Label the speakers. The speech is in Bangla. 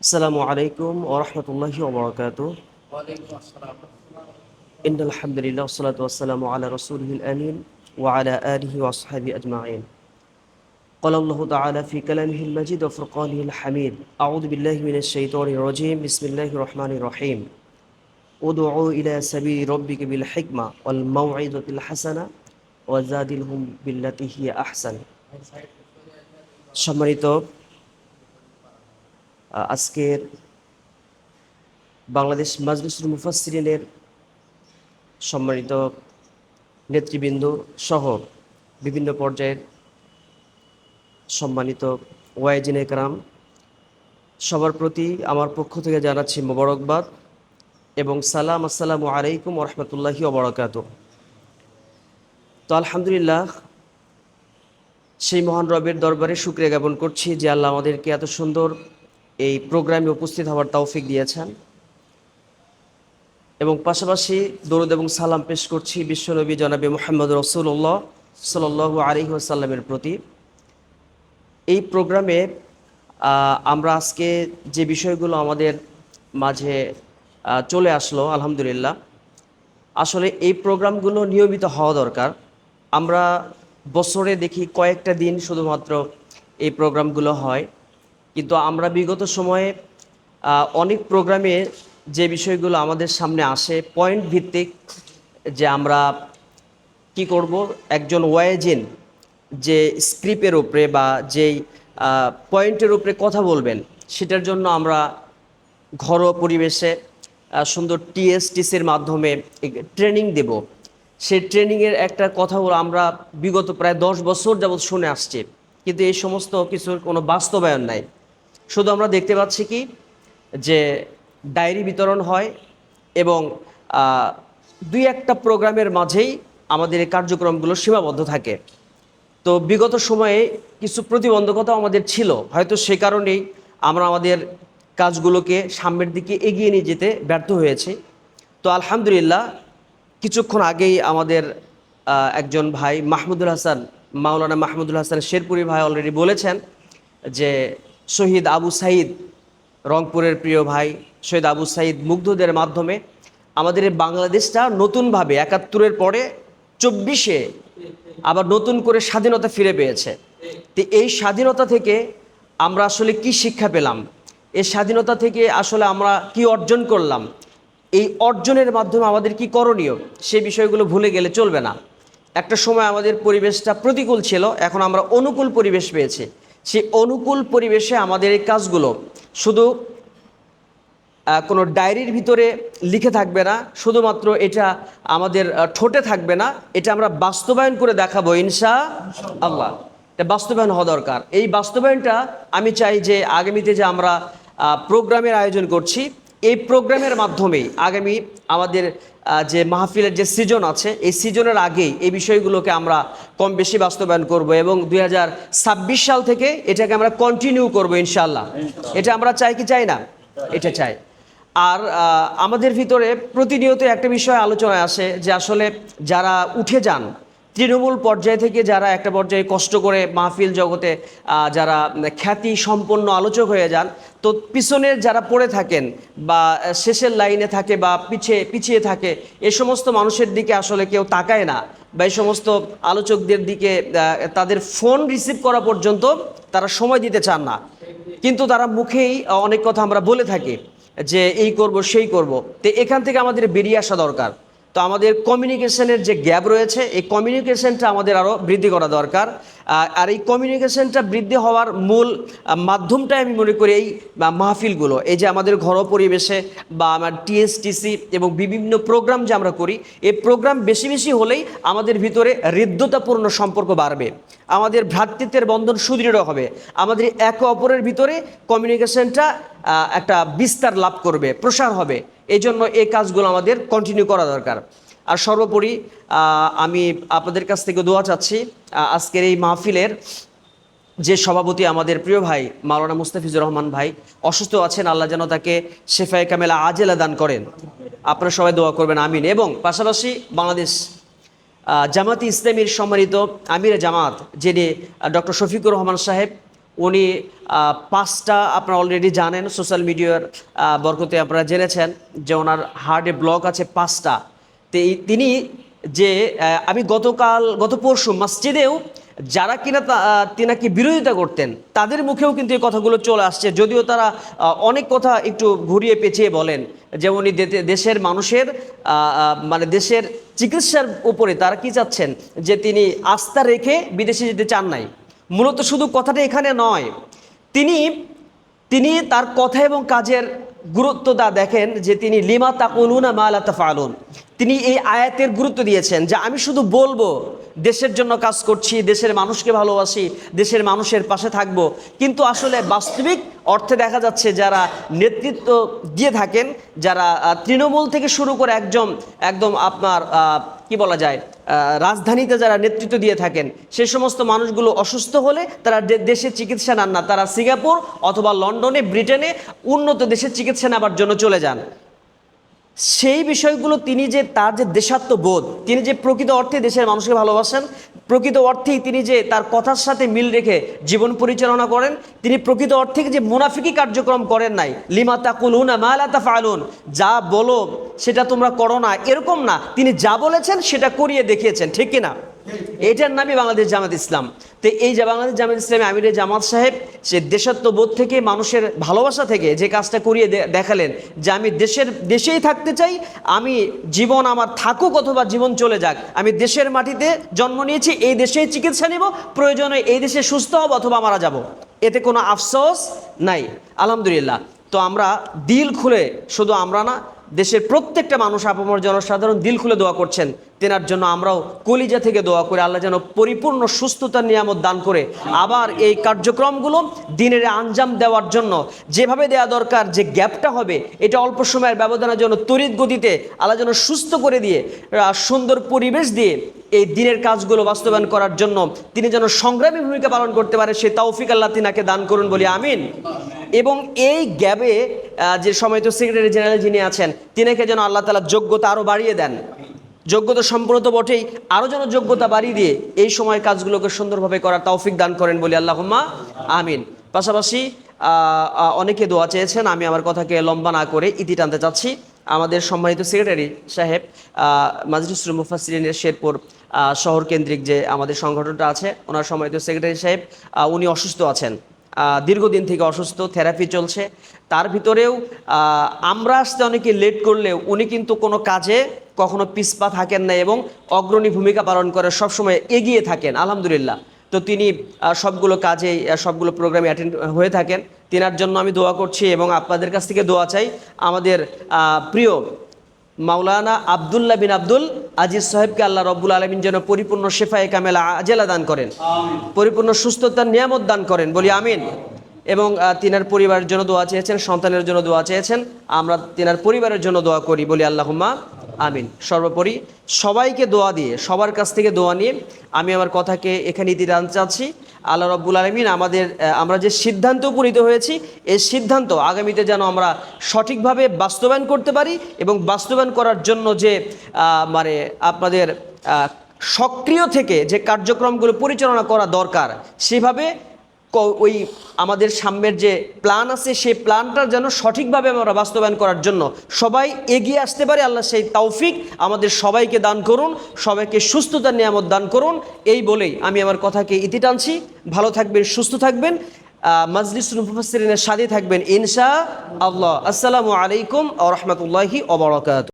Speaker 1: السلام عليكم ورحمة الله وبركاته
Speaker 2: ওয়ালাইকুম আসসালাম
Speaker 1: إن الحمد لله والصلاة والسلام على رسوله الأمين وعلى آله وأصحابه أجمعين قال الله تعالى في كلامه المجيد وفرقانه الحميد أعوذ بالله من الشيطان الرجيم بسم الله الرحمن الرحيم ادعوا إلى سبيل ربك بالحكمة والموعظة الحسنة وزادلهم بالتي هي أحسن সম্মানিত আহ, আজকের বাংলাদেশ মাজলিসুল মুফাসসিরিনের সম্মানিত নেতৃবৃন্দ সহ বিভিন্ন পর্যায়ের সম্মানিত ওয়াইজিন একরাম, সবার প্রতি আমার পক্ষ থেকে জানাচ্ছি মোবারকবাদ এবং সালাম, আসসালামু আলাইকুম রহমতুল্লাহি ওবরাকাত তো আলহামদুলিল্লাহ, সেই মহান রবের দরবারে শুক্রিয়া জ্ঞাপন করছি যে আল্লাহ আমাদেরকে এত সুন্দর এই প্রোগ্রামে উপস্থিত হওয়ার তৌফিক দিয়েছেন। এবং পাশাপাশি দরুদ এবং সালাম পেশ করছি বিশ্বনবী জনাবি মোহাম্মদ রসুল্লাহ সাল আলী আসাল্লামের প্রতি। এই প্রোগ্রামে আমরা আজকে যে বিষয়গুলো আমাদের মাঝে চলে আসলো, আলহামদুলিল্লাহ, আসলে এই প্রোগ্রামগুলো নিয়মিত হওয়া দরকার। আমরা বছরে দেখি কয়েকটা দিন শুধুমাত্র এই প্রোগ্রামগুলো হয়। কিন্তু আমরা বিগত সময়ে অনেক প্রোগ্রামে যে বিষয়গুলো আমাদের সামনে আসে পয়েন্ট ভিত্তিক যে আমরা কি করব, একজন ওয়াইজিন যে স্ক্রিপ্টের উপরে বা যেই পয়েন্টের উপরে কথা বলবেন, সেটার জন্য আমরা ঘরোয়া পরিবেশে সুন্দর টিএসটিসির মাধ্যমে ট্রেনিং দেব। সেই ট্রেনিংয়ের একটা কথা হলো, আমরা বিগত প্রায় দশ বছর যাবৎ শুনে আসছি, কিন্তু এই সমস্ত কিছুর কোনো বাস্তবায়ন নাই। শুধু আমরা দেখতে পাচ্ছি কি? যে ডায়েরি বিতরণ হয় এবং দুই একটা প্রোগ্রামের মাঝেই আমাদের এই কার্যক্রমগুলো সীমাবদ্ধ থাকে। তো বিগত সময়ে কিছু প্রতিবন্ধকতা আমাদের ছিল। হয়তো সে কারণেই আমরা আমাদের কাজগুলোকে সামনের দিকে এগিয়ে নিয়ে যেতে ব্যর্থ হয়েছি। তো আলহামদুলিল্লাহ, কিছুক্ষণ আগেই আমাদের একজন ভাই মাহমুদুল হাসান, মাওলানা মাহমুদুল হাসান শেরপুরি ভাই অলরেডি বলেছেন যে শহীদ আবু সাইদ, রংপুরের প্রিয় ভাই শহীদ আবু সাইদ মুগ্ধদের মাধ্যমে আমাদের বাংলাদেশটা নতুনভাবে একাত্তরের পরে চব্বিশে আবার নতুন করে স্বাধীনতা ফিরে পেয়েছে। তো এই স্বাধীনতা থেকে আমরা আসলে কি শিক্ষা পেলাম? এই স্বাধীনতা থেকে আসলে আমরা কি অর্জন করলাম? এই অর্জনের মাধ্যমে আমাদের কি করণীয়? সেই বিষয়গুলো ভুলে গেলে চলবে না। একটা সময় আমাদের পরিবেশটা প্রতিকূল ছিল, এখন আমরা অনুকূল পরিবেশ পেয়েছি। সেই অনুকূল পরিবেশে আমাদের এই কাজগুলো শুধু কোনো ডায়েরির ভিতরে লিখে থাকবে না, শুধুমাত্র এটা আমাদের ঠোঁটে থাকবে না, এটা আমরা বাস্তবায়ন করে দেখাবো, ইনশা আল্লাহ। এটা বাস্তবায়ন হওয়া দরকার। এই বাস্তবায়নটা আমি চাই যে আগামীতে যে আমরা প্রোগ্রামের আয়োজন করছি, এই প্রোগ্রামের মাধ্যমেই আগামী আমাদের যে মাহফিলের যে সিজন আছে এই সিজনের আগেই এই বিষয়গুলোকে আমরা কম বেশি বাস্তবায়ন করব এবং দুই হাজার ছাব্বিশ সাল থেকে এটাকে আমরা কন্টিনিউ করব ইনশাল্লাহ এটা আমরা চাই কি চাই না? এটা চাই। আর আমাদের ভিতরে প্রতিনিয়ত একটা বিষয় আলোচনায় আসে যে আসলে যারা উঠে যান তৃণমূল পর্যায় থেকে যারা একটা পর্যায়ে কষ্ট করে মাহফিল জগতে যারা খ্যাতি সম্পন্ন আলোচক হয়ে যান, তো পিছনের যারা পড়ে থাকেন বা শেষের লাইনে থাকে বা পিছিয়ে পিছিয়ে থাকে, এ সমস্ত মানুষের দিকে আসলে কেউ তাকায় না বা এই সমস্ত আলোচকদের দিকে তাদের ফোন রিসিভ করা পর্যন্ত তারা সময় দিতে চান না। কিন্তু তারা মুখেই অনেক কথা আমরা বলে থাকি যে এই করব, সেই করব। তো এখান থেকে আমাদের বেরিয়ে আসা দরকার। তো আমাদের কমিউনিকেশনের যে গ্যাপ রয়েছে, এই কমিউনিকেশনটা আমাদের আরও বৃদ্ধি করা দরকার। আর এই কমিউনিকেশনটা বৃদ্ধি হওয়ার মূল মাধ্যমটাই আমি মনে করি এই মাহফিলগুলো। এই যে আমাদের ঘরোয়া পরিবেশে বা আমার টিএসটিসি এবং বিভিন্ন প্রোগ্রাম যে আমরা করি, এই প্রোগ্রাম বেশি বেশি হলেই আমাদের ভিতরে হৃদ্যতাপূর্ণ সম্পর্ক বাড়বে। আমাদের ভ্রাতৃত্বের বন্ধন সুদৃঢ় হবে। আমাদের একে অপরের ভিতরে কমিউনিকেশনটা একটা বিস্তার লাভ করবে, প্রসার হবে। এই জন্য এই কাজগুলো আমাদের কন্টিনিউ করা দরকার। আর সর্বোপরি আমি আপনাদের কাছ থেকে দোয়া চাচ্ছি আজকের এই মাহফিলের যে সভাপতি আমাদের প্রিয় ভাই, মাওলানা মুস্তাফিজুর রহমান ভাই, অসুস্থ আছেন, আল্লাহ যেন তাকে শেফায় কামেলা আজেলা দান করেন। আপনারা সবাই দোয়া করবেন, আমিন। এবং পাশাপাশি বাংলাদেশ জামাতি ইসলামীর সম্মানিত আমির জামাত যিনি ডক্টর শফিকুর রহমান সাহেব উনি পাঁচটা আপনারা অলরেডি জানেন সোশ্যাল মিডিয়ার বরকতে আপনারা জেনেছেন যে ওনার হার্টে ব্লক আছে পাঁচটা। তো তিনি যে আমি গতকাল, গত পরশু মসজিদেও যারা কিনা তিনাকে বিরোধিতা করতেন, তাদের মুখেও কিন্তু এই কথাগুলো চলে আসছে। যদিও তারা অনেক কথা একটু ঘুরিয়ে পেঁচিয়ে বলেন যেমন দেশের মানুষের মানে দেশের চিকিৎসার উপরে তারা কি চাচ্ছেন? যে তিনি আস্থা রেখে বিদেশে যেতে চান নাই। মূলত শুধু কথাটা এখানে নয়, তিনি তিনি তার কথা এবং কাজের গুরুত্বটা দেখেন যে তিনি লিমা তাকুলুনা মালা তাফালুন তিনি এই আয়াতের গুরুত্ব দিয়েছেন যে আমি শুধু বলব, দেশের জন্য কাজ করছি, দেশের মানুষকে ভালোবাসি, দেশের মানুষের পাশে থাকব। কিন্তু আসলে বাস্তবিক অর্থে দেখা যাচ্ছে যারা নেতৃত্ব দিয়ে থাকেন, যারা তৃণমূল থেকে শুরু করে একজন একদম আপনার কি বলা যায় রাজধানীতে যারা নেতৃত্ব দিয়ে থাকেন, সে সমস্ত মানুষগুলো অসুস্থ হলে তারা দেশে চিকিৎসা নেন না। তারা সিঙ্গাপুর অথবা লন্ডনে, ব্রিটেনে উন্নত দেশে চিকিৎসা নেবার জন্য চলে যান। সেই বিষয়গুলো তিনি যে তার যে দেশাত্মবোধ, তিনি যে প্রকৃত অর্থে দেশের মানুষকে ভালোবাসেন, প্রকৃত অর্থেই তিনি যে তার কথার সাথে মিল রেখে জীবন পরিচালনা করেন, তিনি প্রকৃত অর্থে যে মুনাফিকি কার্যক্রম করেন নাই। লিমা তাকুলুনা মালা তাফালুন যা বলো সেটা তোমরা করো না, এরকম না। তিনি যা বলেছেন সেটা করিয়ে দেখিয়েছেন, ঠিক কিনা? এটার নামই বাংলাদেশ জামাত ইসলাম। তো এই যে বাংলাদেশ জামাত ইসলামে আমির জামাত সাহেব, সে দেশাত্মবোধ থেকে মানুষের ভালোবাসা থেকে যে কাজটা করিয়ে দেখালেন যে আমি দেশের, দেশেই থাকতে চাই, আমি জীবন আমার থাকুক অথবা জীবন চলে যাক, আমি দেশের মাটিতে জন্ম নিয়েছি, এই দেশেই চিকিৎসা নেব, প্রয়োজনে এই দেশে সুস্থ হব অথবা মারা যাব। এতে কোনো আফসোস নাই, আলহামদুলিল্লাহ। তো আমরা দিল খুলে শুধু আমরা না দেশের প্রত্যেকটা মানুষ আপামর জনসাধারণ দিল খুলে দোয়া করছেন। তেনার জন্য আমরাও কলিজা থেকে দোয়া করে আল্লাহ যেন পরিপূর্ণ সুস্থতার নিয়ামত দান করে। আবার এই কার্যক্রমগুলো দিনের আঞ্জাম দেওয়ার জন্য যেভাবে দেওয়া দরকার, যে গ্যাপটা হবে, এটা অল্প সময়ের ব্যবধানের জন্য তড়িৎ গতিতে আল্লাহ যেন সুস্থ করে দিয়ে সুন্দর পরিবেশ দিয়ে এই দিনের কাজগুলো বাস্তবায়ন করার জন্য তিনি যেন সংগ্রামী ভূমিকা পালন করতে পারে সে তৌফিক আল্লাহ তিনাকে দান করুন বলি আমিন। এবং এই গ্যাবে যে সময় তো সেক্রেটারি জেনারেল যিনি আছেন তিনাকে যেন আল্লাহ তালা যোগ্যতা আরও বাড়িয়ে দেন। যোগ্যতা সম্পূর্ণ তো বটেই আরও যেন যোগ্যতা বাড়িয়ে দিয়ে এই সময় কাজগুলোকে সুন্দরভাবে করার তৌফিক দান করেন বলি আল্লাহুম্মা আমিন। পাশাপাশি অনেকে দোয়া চেয়েছেন আমি আমার কথাকে লম্বা না করে ইতি টানতে চাচ্ছি। আমাদের সম্মানিত সেক্রেটারি সাহেব আহ, মাজলিসুল শেরপুর শহর কেন্দ্রিক যে আমাদের সংগঠনটা আছে ওনার সম্মানিত সেক্রেটারি সাহেব উনি অসুস্থ আছেন। দীর্ঘদিন থেকে অসুস্থ থেরাপি চলছে। তার ভিতরেও আমরা আসতে অনেকে লেট করলেও উনি কিন্তু কোনো কাজে কখনো পিসপা থাকেন না এবং অগ্রণী ভূমিকা পালন করে সবসময় এগিয়ে থাকেন, আলহামদুলিল্লাহ। তো তিনি সবগুলো কাজে সবগুলো প্রোগ্রামে অ্যাটেন্ড হয়ে থাকেন। তেনার জন্য আমি দোয়া করছি এবং আপনাদের কাছ থেকে দোয়া চাই। আমাদের প্রিয় মাওলানা আবদুল্লাহ বিন আব্দুল আজিজ সাহেবকে আল্লাহ রব্বুল আলমিন যেন পরিপূর্ণ শেফায় কামেলা আজেলা দান করেন। পরিপূর্ণ সুস্থতার নিয়ামত দান করেন। বলি আমিন। এবং তিনার পরিবারের জন্য দোয়া চেয়েছেন সন্তানের জন্য দোয়া চেয়েছেন। আমরা তিনার পরিবারের জন্য দোয়া করি। বলি আল্লাহুম্মা আমিন। সর্বোপরি সবাইকে দোয়া দিয়ে, সবার কাছ থেকে দোয়া নিয়ে আমি আমার কথাকে এখানে ইতি টানতে চাচ্ছি। আল্লাহ রব্বুল আলমিন আমাদের আমরা যে সিদ্ধান্ত উপনীত হয়েছি, এই সিদ্ধান্ত আগামীতে যেন আমরা সঠিকভাবে বাস্তবায়ন করতে পারি এবং বাস্তবায়ন করার জন্য যে মানে আপনাদের সক্রিয় থেকে যে কার্যক্রমগুলো পরিচালনা করা দরকার, সেভাবে ওই আমাদের সামনের যে প্ল্যান আছে, সেই প্ল্যানটার যেন সঠিকভাবে আমরা বাস্তবায়ন করার জন্য সবাই এগিয়ে আসতে পারে। আল্লাহ সেই তৌফিক আমাদের সবাইকে দান করুন, সবাইকে সুস্থতার নিয়ামত দান করুন। এই বলেই আমি আমার কথাকে ইতি টানছি। ভালো থাকবেন, সুস্থ থাকবেন। মুফাসসিরিনের সাথে থাকবেন ইনশা আল্লাহ। আসসালামু আলাইকুম আ রহমতুল্লাহি ওবরাকাত